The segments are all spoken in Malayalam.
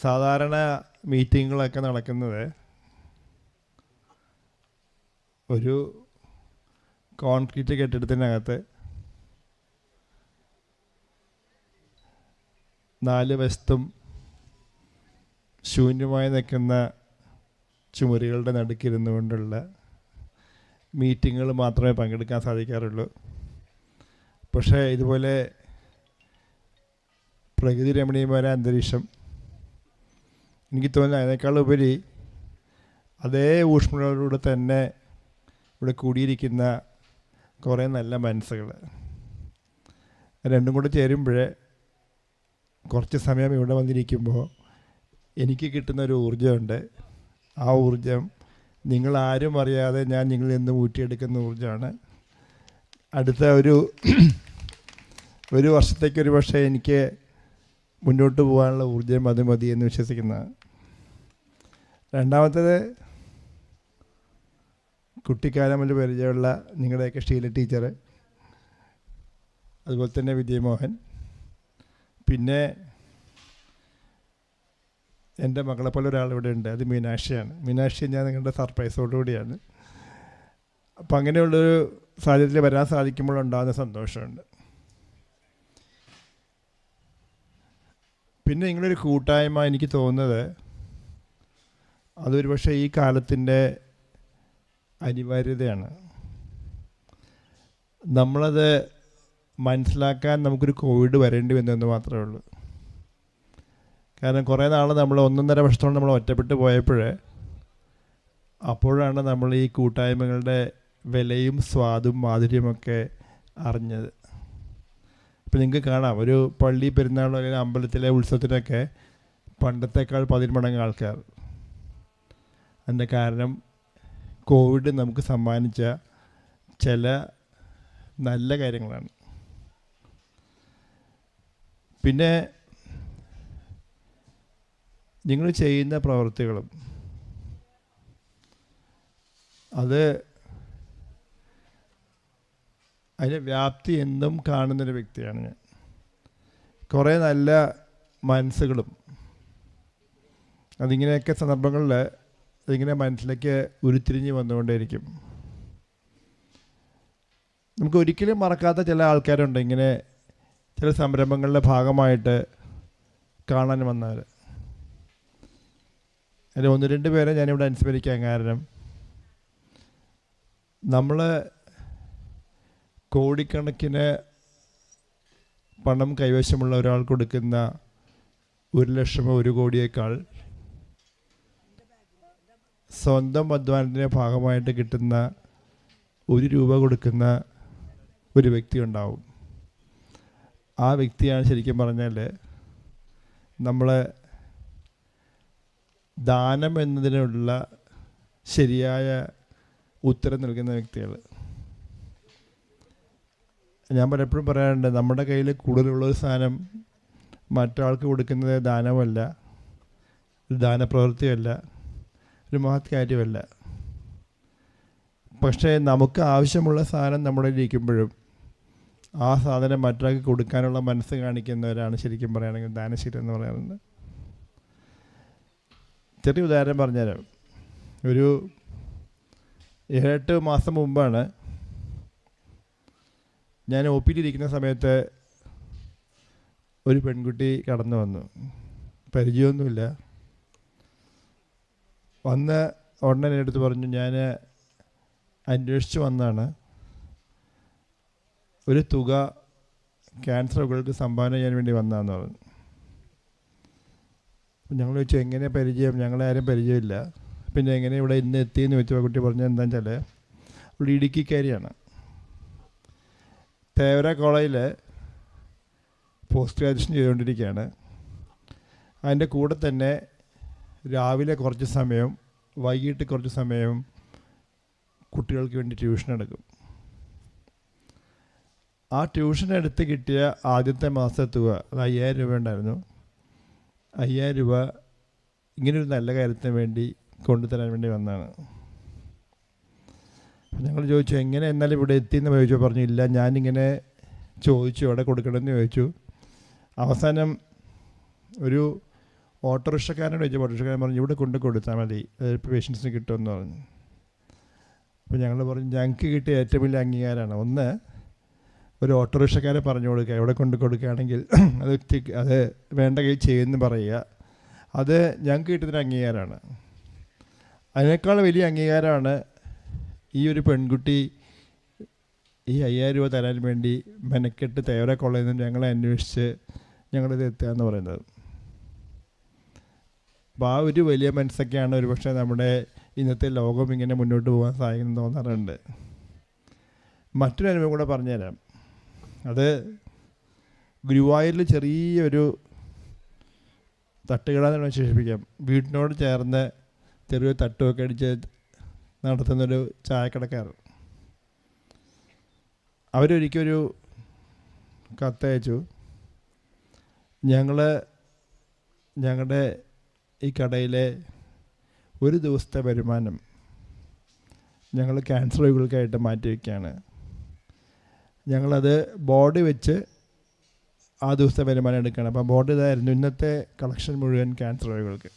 സാധാരണ മീറ്റിങ്ങുകളൊക്കെ നടക്കുന്നത് ഒരു കോൺക്രീറ്റ് കെട്ടിടത്തിനകത്ത് നാല് വശത്തും ശൂന്യമായി നിൽക്കുന്ന ചുമരുകളുടെ നടുക്കിരുന്നു കൊണ്ടുള്ള മീറ്റിങ്ങുകൾ മാത്രമേ പങ്കെടുക്കാൻ സാധിക്കാറുള്ളൂ. പക്ഷേ ഇതുപോലെ പ്രകൃതി രമണീയമായ അന്തരീക്ഷം എനിക്ക് തോന്നുന്നു അതിനേക്കാൾ ഉപരി അതേ ഊഷ്മളയോടുകൂടെ തന്നെ ഇവിടെ കൂടിയിരിക്കുന്ന കുറേ നല്ല മനസ്സുകൾ. രണ്ടും കൂടെ ചേരുമ്പോഴേ കുറച്ച് സമയം ഇവിടെ വന്നിരിക്കുമ്പോൾ എനിക്ക് കിട്ടുന്ന ഒരു ഊർജമുണ്ട്. ആ ഊർജം നിങ്ങൾ ആരും അറിയാതെ ഞാൻ നിങ്ങളിൽ നിന്ന് ഊറ്റിയെടുക്കുന്ന ഊർജമാണ്. അടുത്ത ഒരു ഒരു വർഷത്തേക്ക് ഒരു പക്ഷേ എനിക്ക് മുന്നോട്ട് പോകാനുള്ള ഊർജം അത് മതി എന്ന് വിശ്വസിക്കുന്നതാണ്. രണ്ടാമത്തേത് കുട്ടിക്കാലം മുതൽ പരിചയമുള്ള നിങ്ങളുടെയൊക്കെ ഷീല ടീച്ചർ അതുപോലെ തന്നെ വിജയമോഹൻ. പിന്നെ എന്റെ മകളെ പോലെ ഒരാൾ ഇവിടെ ഉണ്ട് അത് മീനാക്ഷിയാണ്. മീനാക്ഷി ഞാൻ നിങ്ങളുടെ സർപ്രൈസോടുകൂടിയാണ് അപ്പം അങ്ങനെയുള്ളൊരു സാഹചര്യത്തിൽ വരാൻ സാധിക്കുമ്പോൾ ഉണ്ടാകുന്ന സന്തോഷമുണ്ട്. പിന്നെ നിങ്ങളൊരു കൂട്ടായ്മ എനിക്ക് തോന്നുന്നത് അതൊരു പക്ഷേ ഈ കാലത്തിന്റെ അനിവാര്യതയാണ്. നമ്മളത് മനസ്സിലാക്കാൻ നമുക്കൊരു കോവിഡ് വരേണ്ടി വന്നു എന്ന് മാത്രമേ ഉള്ളൂ. കാരണം കുറേ നാൾ നമ്മൾ ഒന്നൊന്നര വർഷത്തോളം നമ്മൾ ഒറ്റപ്പെട്ട് പോയപ്പോൾ അപ്പോഴാണ് നമ്മൾ ഈ കൂട്ടായ്മകളുടെ വിലയും സ്വാദും മാധുര്യമൊക്കെ അറിഞ്ഞത്. ഇപ്പം നിങ്ങൾക്ക് കാണാം ഒരു പള്ളി പെരുന്നാളോ അല്ലെങ്കിൽ അമ്പലത്തിലെ ഉത്സവത്തിനൊക്കെ പണ്ടത്തേക്കാൾ പതിന്മടങ്ങ് ആൾക്കാർ. അതിന്റെ കാരണം? കോവിഡ് നമുക്ക് സമ്മാനിച്ച ചില നല്ല കാര്യങ്ങളാണ്. പിന്നെ നിങ്ങൾ ചെയ്യുന്ന പ്രവൃത്തികളും അത് അതിന്റെ വ്യാപ്തി എന്നും കാണുന്നൊരു വ്യക്തിയാണ് ഞാൻ. കുറേ നല്ല മനസ്സുകളും അതിങ്ങനെയൊക്കെ സന്ദർഭങ്ങളിൽ അതിങ്ങനെ മനസ്സിലേക്ക് ഉരുത്തിരിഞ്ഞ് വന്നുകൊണ്ടേയിരിക്കും. നമുക്ക് ഒരിക്കലും മറക്കാത്ത ചില ആൾക്കാരുണ്ട്. ഇങ്ങനെ ചില സംരംഭങ്ങളുടെ ഭാഗമായിട്ട് കാണാൻ വന്നവർ അതിൽ ഒന്ന് രണ്ട് പേരെ ഞാനിവിടെ അനുസ്മരിക്കാൻ കാരണം നമ്മൾ കോടിക്കണക്കിന് പണം കൈവശമുള്ള ഒരാൾ കൊടുക്കുന്ന ഒരു ലക്ഷമോ ഒരു കോടിയേക്കാൾ സ്വന്തം അധ്വാനത്തിന്റെ ഭാഗമായിട്ട് കിട്ടുന്ന ഒരു രൂപ കൊടുക്കുന്ന ഒരു വ്യക്തി ഉണ്ടാവും. ആ വ്യക്തിയാണ് ശരിക്കും പറഞ്ഞാൽ നമ്മൾ ദാനം എന്നതിനുള്ള ശരിയായ ഉത്തരം നൽകുന്ന വ്യക്തികൾ ഞാൻ പലപ്പോഴും പറയാറുണ്ട് നമ്മുടെ കയ്യിൽ കൂടുതലുള്ള ഒരു സാധനം മറ്റൊരാൾക്ക് കൊടുക്കുന്നത് ദാനമല്ല ദാനപ്രവൃത്തിയല്ല. ഒരു മഹത് കാര്യമല്ല. പക്ഷേ നമുക്ക് ആവശ്യമുള്ള സാധനം നമ്മുടെ ഇരിക്കുമ്പോഴും ആ സാധനം മറ്റൊരാൾക്ക് കൊടുക്കാനുള്ള മനസ്സ് കാണിക്കുന്നവരാണ് ശരിക്കും പറയുകയാണെങ്കിൽ ദാനശീലം എന്ന് പറയുന്നത്. ചെറിയ ഉദാഹരണം പറഞ്ഞുതരാം. ഒരു ഏഴെട്ട് മാസം മുമ്പാണ് ഞാൻ ഒ പി ഇരിക്കുന്ന സമയത്ത് ഒരു പെൺകുട്ടി കടന്നു വന്നു. പരിചയമൊന്നുമില്ല. വന്ന് ഉടനെ എന്റെ അടുത്ത് പറഞ്ഞു ഞാൻ അന്വേഷിച്ച് വന്നാണ് ഒരു തുക ക്യാൻസർ സംഭാവന ചെയ്യാൻ വേണ്ടി വന്നതെന്ന് പറഞ്ഞു. ഞങ്ങൾ ചോദിച്ചു എങ്ങനെ പരിചയം? ഞങ്ങളെ ആരും പരിചയമില്ല. പിന്നെ എങ്ങനെ ഇവിടെ ഇന്ന് എത്തിയെന്ന് ചോദിച്ചു കുട്ടി പറഞ്ഞു എന്താണെന്ന് വെച്ചാൽ ഇവിടെ ഇടുക്കിക്കാരിയാണ് തേവര കോളേജിൽ പോസ്റ്റ് ഗ്രാജുവേഷൻ ചെയ്തുകൊണ്ടിരിക്കുകയാണ്. അതിന്റെ കൂടെ തന്നെ രാവിലെ കുറച്ച് സമയം വൈകിട്ട് കുറച്ച് സമയം കുട്ടികൾക്ക് വേണ്ടി ട്യൂഷൻ എടുക്കും. ആ ട്യൂഷൻ എടുത്ത് കിട്ടിയ ആദ്യത്തെ മാസത്തെ തുക അത് അയ്യായിരം രൂപ ഉണ്ടായിരുന്നു. അയ്യായിരം രൂപ ഇങ്ങനൊരു നല്ല കാര്യത്തിന് വേണ്ടി കൊണ്ടുതരാൻ വേണ്ടി വന്നതാണ്. ഞങ്ങൾ ചോദിച്ചു എങ്ങനെ എന്നാലും ഇവിടെ എത്തിയെന്ന് ചോദിച്ചു പറഞ്ഞു ഇല്ല ഞാനിങ്ങനെ ചോദിച്ചു ഇവിടെ കൊടുക്കണമെന്ന് ചോദിച്ചു. അവസാനം ഒരു ഓട്ടോറിക്ഷക്കാരനോട് ചോദിച്ചു ഓട്ടോറിക്ഷക്കാരൻ പറഞ്ഞു ഇവിടെ കൊണ്ട് കൊടുത്താൽ മതി പേഷ്യൻസിന് കിട്ടുമെന്ന് പറഞ്ഞു. അപ്പോൾ ഞങ്ങൾ പറഞ്ഞു ഞങ്ങൾക്ക് കിട്ടിയ ഏറ്റവും വലിയ അംഗീകാരമാണ് ഒന്ന് ഒരു ഓട്ടോറിക്ഷക്കാരെ പറഞ്ഞു കൊടുക്കുക ഇവിടെ കൊണ്ട് കൊടുക്കുകയാണെങ്കിൽ അത് അത് വേണ്ട കയ്യിൽ ചെയ്യുമെന്ന് പറയുക. അത് ഞങ്ങൾക്ക് കിട്ടുന്നൊരു അംഗീകാരമാണ് അതിനേക്കാൾ വലിയ അംഗീകാരമാണ് ഈ ഒരു പെൺകുട്ടി ഈ അയ്യായിരം രൂപ തരാൻ വേണ്ടി മെനക്കെട്ട് തേവര കൊള്ളയിൽ നിന്ന് ഞങ്ങളെ അന്വേഷിച്ച് ഞങ്ങളിത് എത്തുക എന്ന് പറയുന്നത്. അപ്പോൾ ആ ഒരു വലിയ മനസ്സൊക്കെയാണ് ഒരുപക്ഷെ നമ്മുടെ ഇന്നത്തെ ലോകം ഇങ്ങനെ മുന്നോട്ട് പോകാൻ സഹായിക്കുന്നു തോന്നാറുണ്ട്. മറ്റൊരു അനുഭവം കൂടെ പറഞ്ഞുതരാം. അത് ഗുരുവായൂരിൽ ചെറിയൊരു തട്ടുകട വിശേഷിപ്പിക്കാം വീടിനോട് ചേർന്ന് ചെറിയ തട്ടുമൊക്കെ അടിച്ച് നടത്തുന്നൊരു ചായക്കടക്കാരൻ. അവരൊരിക്കൊരു കത്തയച്ചു. ഞങ്ങൾ ഞങ്ങളുടെ ഈ കടയിലെ ഒരു ദിവസത്തെ വരുമാനം ഞങ്ങൾ ക്യാൻസർ രോഗികൾക്കായിട്ട് മാറ്റി വയ്ക്കുകയാണ്. ഞങ്ങളത് ബോർഡ് വെച്ച് ആ ദിവസത്തെ വരുമാനം എടുക്കുകയാണ്. അപ്പം ബോർഡ് ഇതായിരുന്നു ഇന്നത്തെ കളക്ഷൻ മുഴുവൻ ക്യാൻസർ രോഗികൾക്ക്.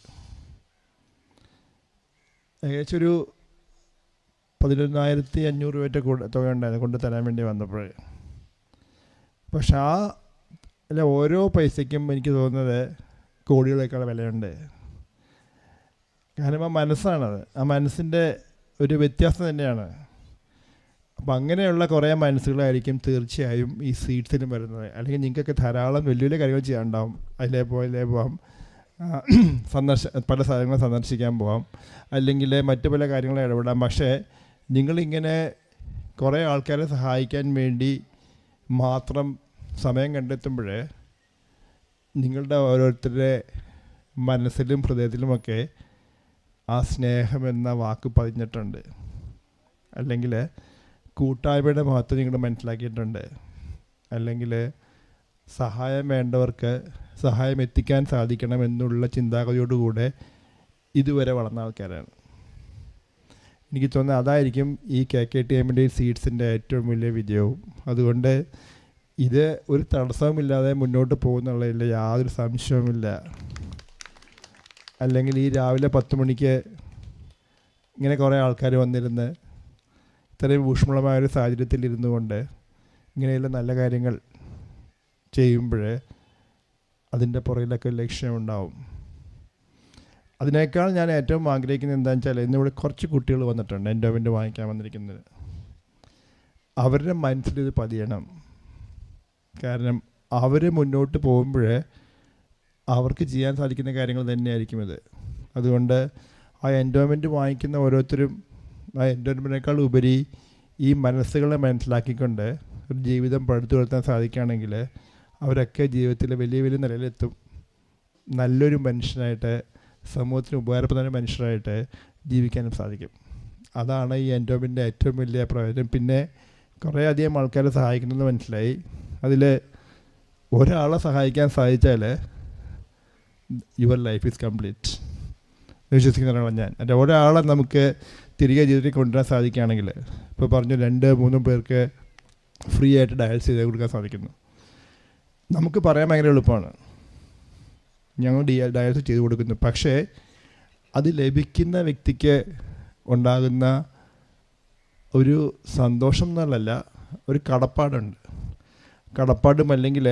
ഏകദേശം ഒരു പതിനൊന്നായിരത്തി അഞ്ഞൂറ് രൂപയുടെ കൂടെ തുക ഉണ്ടായിരുന്നു കൊണ്ട് തരാൻ വേണ്ടി വന്നപ്പോൾ. പക്ഷേ ആ അല്ല ഓരോ പൈസയ്ക്കും എനിക്ക് തോന്നുന്നത് കോടികളേക്കാൾ വിലയുണ്ട്. കാരണം ആ മനസ്സാണത്. ആ മനസ്സിന്റെ ഒരു വ്യത്യാസം തന്നെയാണ്. അപ്പം അങ്ങനെയുള്ള കുറേ മനസ്സുകളായിരിക്കും തീർച്ചയായും ഈ സീഡ്സിലും വരുന്നത്. അല്ലെങ്കിൽ നിങ്ങൾക്കൊക്കെ ധാരാളം വലിയ വലിയ കാര്യങ്ങൾ ചെയ്യാനുണ്ടാവും. അതിലേ ഇതിലേ പോകാം സന്ദർശ പല സ്ഥലങ്ങൾ സന്ദർശിക്കാൻ പോകാം അല്ലെങ്കിൽ മറ്റു പല കാര്യങ്ങളും ഇടപെടാം. പക്ഷേ നിങ്ങളിങ്ങനെ കുറേ ആൾക്കാരെ സഹായിക്കാൻ വേണ്ടി മാത്രം സമയം കണ്ടെത്തുമ്പോൾ നിങ്ങളുടെ ഓരോരുത്തരുടെ മനസ്സിലും ഹൃദയത്തിലുമൊക്കെ ആ സ്നേഹം എന്ന വാക്ക് പതിഞ്ഞിട്ടുണ്ട്. അല്ലെങ്കിൽ കൂട്ടായ്മയുടെ മഹത്വം നിങ്ങൾ മനസ്സിലാക്കിയിട്ടുണ്ട്. അല്ലെങ്കിൽ സഹായം വേണ്ടവർക്ക് സഹായം എത്തിക്കാൻ സാധിക്കണം എന്നുള്ള ചിന്താഗതിയോടുകൂടെ ഇതുവരെ വളർന്ന ആൾക്കാരാണ്. എനിക്ക് തോന്നുന്നത് അതായിരിക്കും ഈ കെ കെ ടി എമ്മിന്റെ സീഡ്സിന്റെ ഏറ്റവും വലിയ വിജയവും. അതുകൊണ്ട് ഇത് ഒരു തടസ്സവുമില്ലാതെ മുന്നോട്ട് പോകുന്നുള്ളതിൽ യാതൊരു സംശയവുമില്ല. അല്ലെങ്കിൽ ഈ രാവിലെ പത്ത് മണിക്ക് ഇങ്ങനെ കുറേ ആൾക്കാർ വന്നിരുന്ന് ഇത്രയും ഊഷ്മളമായ ഒരു സാഹചര്യത്തിൽ ഇരുന്നു കൊണ്ട് ഇങ്ങനെയുള്ള നല്ല കാര്യങ്ങൾ ചെയ്യുമ്പോൾ അതിന്റെ പുറകിലൊക്കെ ലക്ഷ്യമുണ്ടാവും അതിനേക്കാൾ ഞാൻ ഏറ്റവും ആഗ്രഹിക്കുന്നത് എന്താണെന്ന് വെച്ചാൽ ഇന്നിവിടെ കുറച്ച് കുട്ടികൾ വന്നിട്ടുണ്ട് എൻഡോമെന്റ് വാങ്ങിക്കാൻ വന്നിരിക്കുന്നത്. അവരുടെ മനസ്സിൽ ഇത് പതിയണം. കാരണം അവർ മുന്നോട്ട് പോകുമ്പോൾ അവർക്ക് ചെയ്യാൻ സാധിക്കുന്ന കാര്യങ്ങൾ തന്നെയായിരിക്കും ഇത്. അതുകൊണ്ട് ആ എൻഡോമെന്റ് വാങ്ങിക്കുന്ന ഓരോരുത്തരും ആ എൻഡോമെന്റിനേക്കാൾ ഉപരി ഈ മനസ്സുകളെ മനസ്സിലാക്കിക്കൊണ്ട് ഒരു ജീവിതം പടുത്തു വളർത്താൻ സാധിക്കുകയാണെങ്കിൽ അവരൊക്കെ ജീവിതത്തിൽ വലിയ വലിയ നിലയിലെത്തും. നല്ലൊരു മനുഷ്യനായിട്ട് സമൂഹത്തിന് ഉപകാരപ്പെടുന്ന മനുഷ്യരായിട്ട് ജീവിക്കാനും സാധിക്കും. അതാണ് ഈ എൻഡോമിന്റെ ഏറ്റവും വലിയ പ്രയോജനം. പിന്നെ കുറേ അധികം ആൾക്കാരെ സഹായിക്കണമെന്ന് മനസ്സിലായി. അതിൽ ഒരാളെ സഹായിക്കാൻ സാധിച്ചാൽ യുവർ ലൈഫ് ഈസ് കംപ്ലീറ്റ് വിശ്വസിക്കുന്ന ഒരാളാണ് ഞാൻ. എന്റെ ഒരാളെ നമുക്ക് തിരികെ ജീവിതത്തിൽ കൊണ്ടുവരാൻ സാധിക്കുകയാണെങ്കിൽ ഇപ്പോൾ പറഞ്ഞു രണ്ട് മൂന്നും പേർക്ക് ഫ്രീ ആയിട്ട് ഡയൽസ് ചെയ്ത് കൊടുക്കാൻ സാധിക്കുന്നു. നമുക്ക് പറയാൻ ഭയങ്കര എളുപ്പമാണ്. ഞങ്ങൾ ഡി ഡയൽസ് ചെയ്ത് കൊടുക്കുന്നു. പക്ഷേ അത് ലഭിക്കുന്ന വ്യക്തിക്ക് ഉണ്ടാകുന്ന ഒരു സന്തോഷം എന്നുള്ളതല്ല ഒരു കടപ്പാടുണ്ട്. കടപ്പാടും അല്ലെങ്കിൽ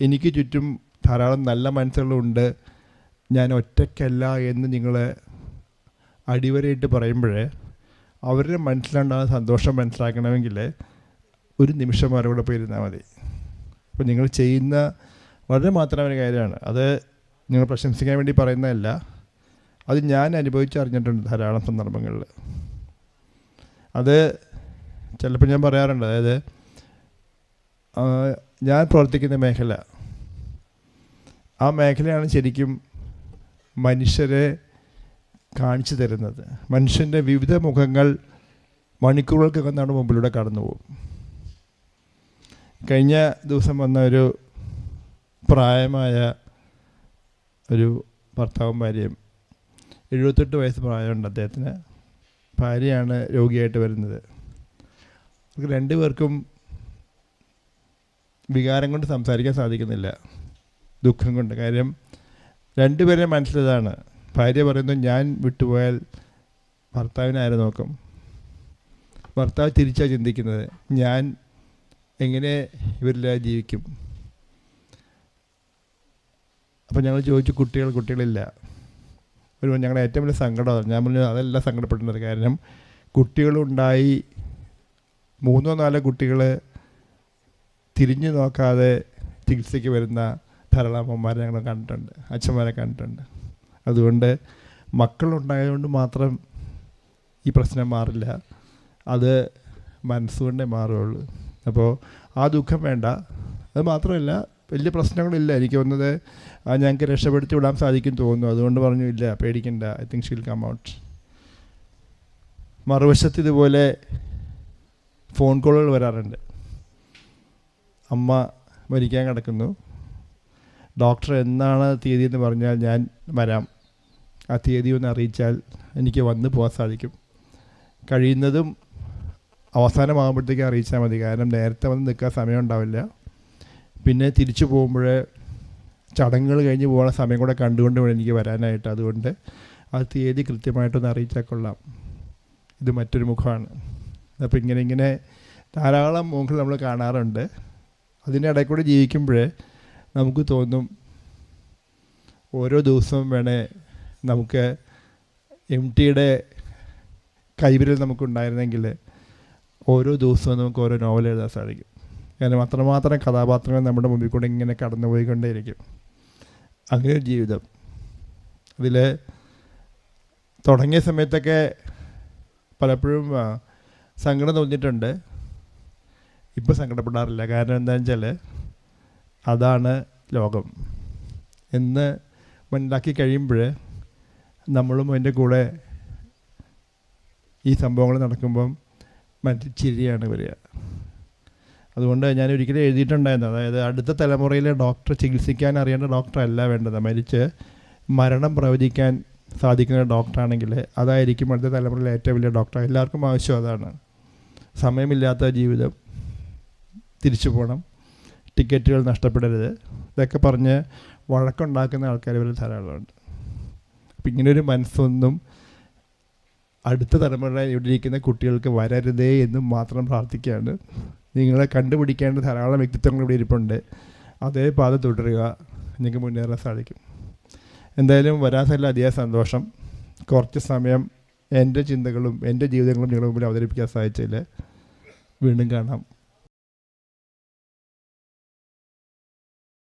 എനിക്ക് ചുറ്റും ധാരാളം നല്ല മനസ്സുകളുണ്ട് ഞാൻ ഒറ്റയ്ക്കല്ല എന്ന് നിങ്ങൾ അടിവരയിട്ട് പറയുമ്പോൾ അവരുടെ മനസ്സിലുണ്ടാകുന്ന സന്തോഷം മനസ്സിലാക്കണമെങ്കിൽ ഒരു നിമിഷം അവരുടെ പോയി ഇരുന്നാൽ മതി. അപ്പോൾ നിങ്ങൾ ചെയ്യുന്ന വളരെ മാത്രം ഒരു കാര്യമാണ്. അത് നിങ്ങൾ പ്രശംസിക്കാൻ വേണ്ടി പറയുന്നതല്ല. അത് ഞാൻ അനുഭവിച്ചറിഞ്ഞിട്ടുണ്ട് ധാരാളം സന്ദർഭങ്ങളിൽ. അത് ചിലപ്പോൾ ഞാൻ പറയാറുണ്ട്. അതായത് ഞാൻ പ്രവർത്തിക്കുന്ന മേഖല ആ മേഖലയാണ് ശരിക്കും മനുഷ്യരെ കാണിച്ചു തരുന്നത്. മനുഷ്യന്റെ വിവിധ മുഖങ്ങൾ മണിക്കൂറുകൾക്കൊക്കെ നമ്മുടെ മുമ്പിലൂടെ കടന്നു പോകും കഴിഞ്ഞ ദിവസം വന്ന ഒരു പ്രായമായ ഒരു ഭർത്താവും ഭാര്യയും എഴുപത്തെട്ട് വയസ്സ് പ്രായമുണ്ട് അദ്ദേഹത്തിന്. ഭാര്യയാണ് രോഗിയായിട്ട് വരുന്നത്. രണ്ടുപേർക്കും വികാരം കൊണ്ട് സംസാരിക്കാൻ സാധിക്കുന്നില്ല. ദുഃഖം കൊണ്ട് കാര്യം രണ്ടുപേരെ മനസ്സിലതാണ് ഭാര്യ പറയുന്നു ഞാൻ വിട്ടുപോയാൽ ഭർത്താവിനെ ആരെ നോക്കും? ഭർത്താവ് തിരിച്ചാണ് ചിന്തിക്കുന്നത് ഞാൻ എങ്ങനെ ഇവരില്ലാതെ ജീവിക്കും? അപ്പോൾ ഞങ്ങൾ ചോദിച്ചു കുട്ടികൾ കുട്ടികളില്ല. ഒരു ഞങ്ങളുടെ ഏറ്റവും വലിയ സങ്കടമാണ് ഞാൻ പറഞ്ഞു അതല്ല സങ്കടപ്പെടുന്നത് കാരണം കുട്ടികളുണ്ടായി മൂന്നോ നാലോ കുട്ടികൾ തിരിഞ്ഞു നോക്കാതെ ചികിത്സയ്ക്ക് വരുന്ന ധാരാളം അമ്മമാരെ ഞങ്ങൾ കണ്ടിട്ടുണ്ട് അച്ഛന്മാരെ കണ്ടിട്ടുണ്ട്. അതുകൊണ്ട് മക്കളുണ്ടായതുകൊണ്ട് മാത്രം ഈ പ്രശ്നം മാറില്ല. അത് മനസ്സുകൊണ്ടേ മാറുകയുള്ളൂ. അപ്പോൾ ആ ദുഃഖം വേണ്ട. അത് മാത്രമല്ല വലിയ പ്രശ്നങ്ങളില്ല. എനിക്ക് വന്നത് ഞങ്ങൾക്ക് രക്ഷപ്പെടുത്തി വിടാൻ സാധിക്കും തോന്നുന്നു. അതുകൊണ്ട് പറഞ്ഞു ഇല്ല പേടിക്കണ്ട. I think she'll come out മറുവശത്ത് ഇതുപോലെ ഫോൺ കോളുകൾ വരാറുണ്ട്. അമ്മ മരിക്കാൻ കിടക്കുന്നു. ഡോക്ടർ എന്നാണ് തീയതി എന്ന് പറഞ്ഞാൽ ഞാൻ വരാം. ആ തീയതി ഒന്ന് അറിയിച്ചാൽ എനിക്ക് വന്ന് പോകാൻ സാധിക്കും. കഴിയുന്നതും അവസാനമാകുമ്പോഴത്തേക്ക് അറിയിച്ചാൽ മതി. കാരണം നേരത്തെ വന്ന് നിൽക്കാൻ സമയം ഉണ്ടാവില്ല. പിന്നെ തിരിച്ചു പോകുമ്പോൾ ചടങ്ങുകൾ കഴിഞ്ഞ് പോകുന്ന സമയം കൂടെ കണ്ടുകൊണ്ട് വേണം എനിക്ക് വരാനായിട്ട്. അതുകൊണ്ട് ആ തീയതി കൃത്യമായിട്ടൊന്ന് അറിയിച്ചാൽ കൊള്ളാം. ഇത് മറ്റൊരു മുഖമാണ്. അപ്പോൾ ഇങ്ങനെ ഇങ്ങനെ ധാരാളം മുഖങ്ങൾ നമ്മൾ കാണാറുണ്ട്. അതിന്റെ ഇടയിൽ കൂടെ ജീവിക്കുമ്പോൾ നമുക്ക് തോന്നും ഓരോ ദിവസവും വേണേ നമുക്ക് എം ടിയുടെ കൈവിരൽ നമുക്കുണ്ടായിരുന്നെങ്കിൽ ഓരോ ദിവസവും നമുക്ക് ഓരോ നോവൽ എഴുതാൻ സാധിക്കും. കാരണം അത്രമാത്രം കഥാപാത്രങ്ങൾ നമ്മുടെ മുമ്പിൽ കൂടെ ഇങ്ങനെ കടന്നു പോയിക്കൊണ്ടേയിരിക്കും അങ്ങനെ ഒരു ജീവിതം. അതിൽ തുടങ്ങിയ സമയത്തൊക്കെ പലപ്പോഴും സങ്കടം തോന്നിയിട്ടുണ്ട്. ഇപ്പോൾ സങ്കടപ്പെടാറില്ല. കാരണം എന്താണെന്ന് വെച്ചാൽ അതാണ് ലോകം. എന്ന് മനസ്സിലാക്കി കഴിയുമ്പോൾ നമ്മളും അതിന്റെ കൂടെ ഈ സംഭവങ്ങൾ നടക്കുമ്പം മറ്റ് ചിരിയാണ് വരിക. അതുകൊണ്ട് ഞാൻ ഒരിക്കലും എഴുതിയിട്ടുണ്ടായിരുന്നു. അതായത് അടുത്ത തലമുറയിലെ ഡോക്ടർ ചികിത്സിക്കാൻ അറിയേണ്ട ഡോക്ടറല്ല വേണ്ടത്. മരിച്ച് മരണം പ്രവചിക്കാൻ സാധിക്കുന്ന ഡോക്ടറാണെങ്കിൽ അതായിരിക്കും അടുത്ത തലമുറയിലെ ഏറ്റവും വലിയ ഡോക്ടർ. എല്ലാവർക്കും ആവശ്യം അതാണ്. സമയമില്ലാത്ത ജീവിതം തിരിച്ചു പോകണം. ടിക്കറ്റുകൾ നഷ്ടപ്പെടരുത്. ഇതൊക്കെ പറഞ്ഞ് വഴക്കുണ്ടാക്കുന്ന ആൾക്കാർ ഇവർ ധാരാളമുണ്ട്. അപ്പം ഇങ്ങനൊരു മനസ്സൊന്നും അടുത്ത തലമുറ ഇവിടെ ഇരിക്കുന്ന കുട്ടികൾക്ക് വരരുതേ എന്നും മാത്രം പ്രാർത്ഥിക്കുകയാണ്. നിങ്ങളെ കണ്ടുപിടിക്കേണ്ട ധാരാളം വ്യക്തിത്വങ്ങൾ ഇവിടെ ഇരിപ്പുണ്ട്. അതേ പാത തുടരുക. നിങ്ങൾക്ക് മുന്നേറാൻ സാധിക്കും. എന്തായാലും വരാൻ സാധില്ല അതിയായ സന്തോഷം. കുറച്ച് സമയം എന്റെ ചിന്തകളും എന്റെ ജീവിതങ്ങളും നിങ്ങളുടെ മുമ്പിൽ അവതരിപ്പിക്കാൻ സാധിച്ചതിൽ വീണ്ടും കാണാം.